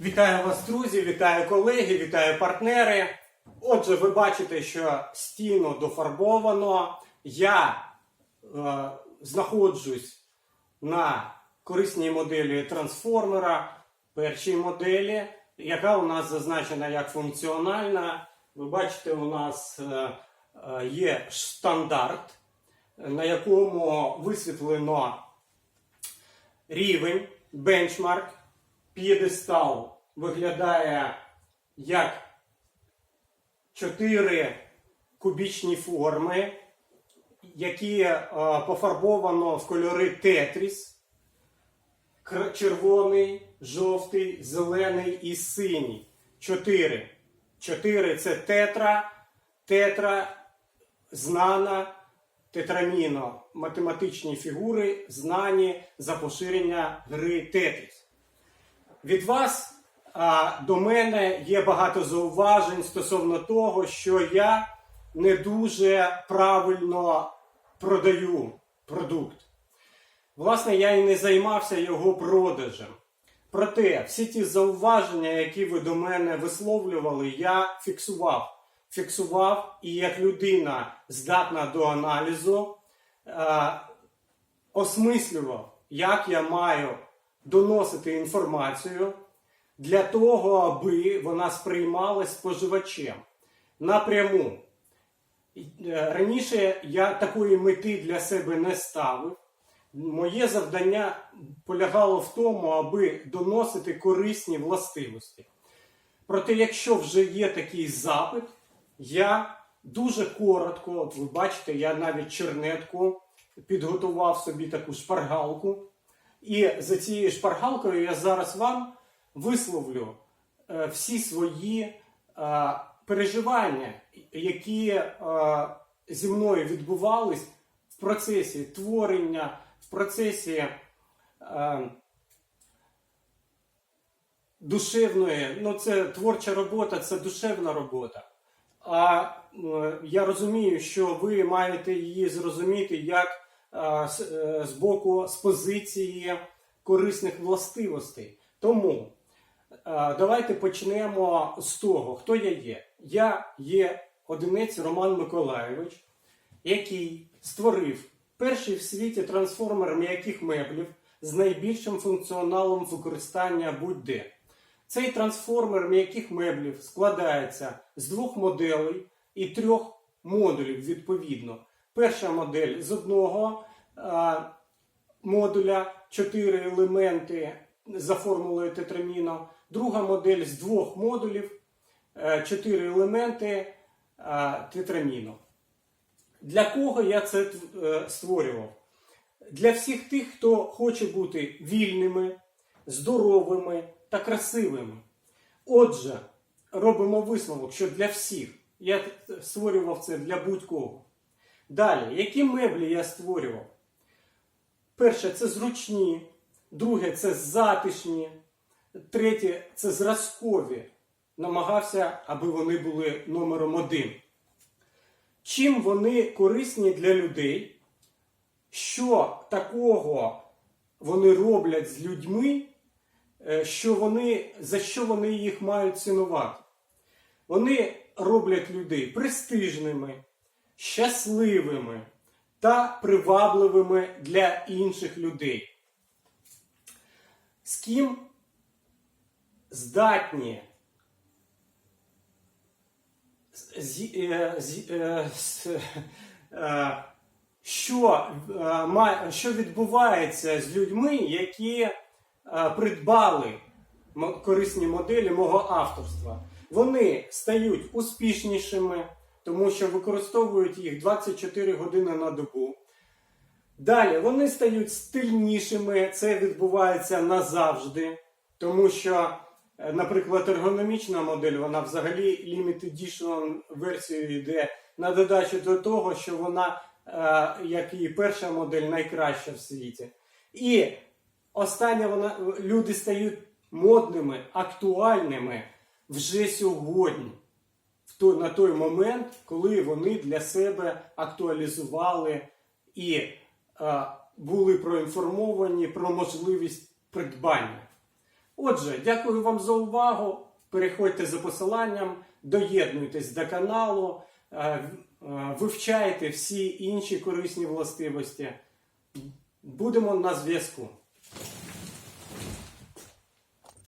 Вітаю вас, друзі, вітаю колеги, вітаю партнери. Отже, ви бачите, що стіну дофарбовано. Я е, знаходжусь на корисній моделі трансформера, першій моделі, яка у нас зазначена як функціональна. Ви бачите, у нас е, е, є стандарт, на якому висвітлено рівень, бенчмарк, п'єдестал виглядає як чотири кубічні форми, які е, пофарбовано в кольори тетріс. Червоний, жовтий, зелений і синій. Чотири. Чотири це тетра. Тетра знана тетраміно. Математичні фігури знані за поширення гри Тетріс. Від вас а, до мене є багато зауважень стосовно того, що я не дуже правильно продаю продукт. Власне, я і не займався його продажем. Проте всі ті зауваження, які ви до мене висловлювали, я фіксував. Фіксував і як людина здатна до аналізу, е, осмислював, як я маю доносити інформацію для того, аби вона сприймалась споживачем напряму. Е, Раніше я такої мети для себе не ставив. Моє завдання полягало в тому, аби доносити корисні властивості. Проте, якщо вже є такий запит, я дуже коротко, от ви бачите, я навіть чернетку підготував собі таку шпаргалку. І за цією шпаргалкою я зараз вам висловлю е, всі свої е, переживання, які е, зі мною відбувались в процесі творення, в процесі душевної, ну це творча робота, це душевна робота. А я розумію, що ви маєте її зрозуміти як з, е, боку з позиції корисних властивостей. Тому е, давайте почнемо з того, хто я є. Я є одинець Роман Миколайович, який створив перший в світі трансформер м'яких меблів з найбільшим функціоналом використання будь-де. Цей трансформер м'яких меблів складається з двох моделей і трьох модулів відповідно. Перша модель з одного е, модуля, чотири елементи за формулою тетраміно. Друга модель з двох модулів, е, елементи е, тетраміно. Для кого я це створював? Для всіх тих, хто хоче бути вільними, здоровими та красивими. Отже, робимо висновок, що для всіх я створював це для будь-кого. Далі, які меблі я створював? Перше, це зручні, друге це затишні, третє це зразкові. Намагався, аби вони були номером один. Чим вони корисні для людей? Що такого вони роблять з людьми, е, що вони, за що вони їх мають цінувати? Вони роблять людей престижними, щасливими та привабливими для інших людей. З ким здатні е, е, е, що, що відбувається з людьми, які придбали корисні моделі мого авторства. Вони стають успішнішими, тому що використовують їх 24 години на добу. Далі вони стають стильнішими, це відбувається назавжди, тому що, е, наприклад, ергономічна модель, вона взагалі limited edition версією йде на додачу до того, що вона, е, як і перша модель, найкраща в світі. І остання вона люди стають модними, актуальними вже сьогодні. На той момент, коли вони для себе актуалізували і е, були проінформовані про можливість придбання. Отже, дякую вам за увагу. Переходьте за посиланням, доєднуйтесь до каналу, е, е, вивчайте всі інші корисні властивості. Будемо на зв'язку.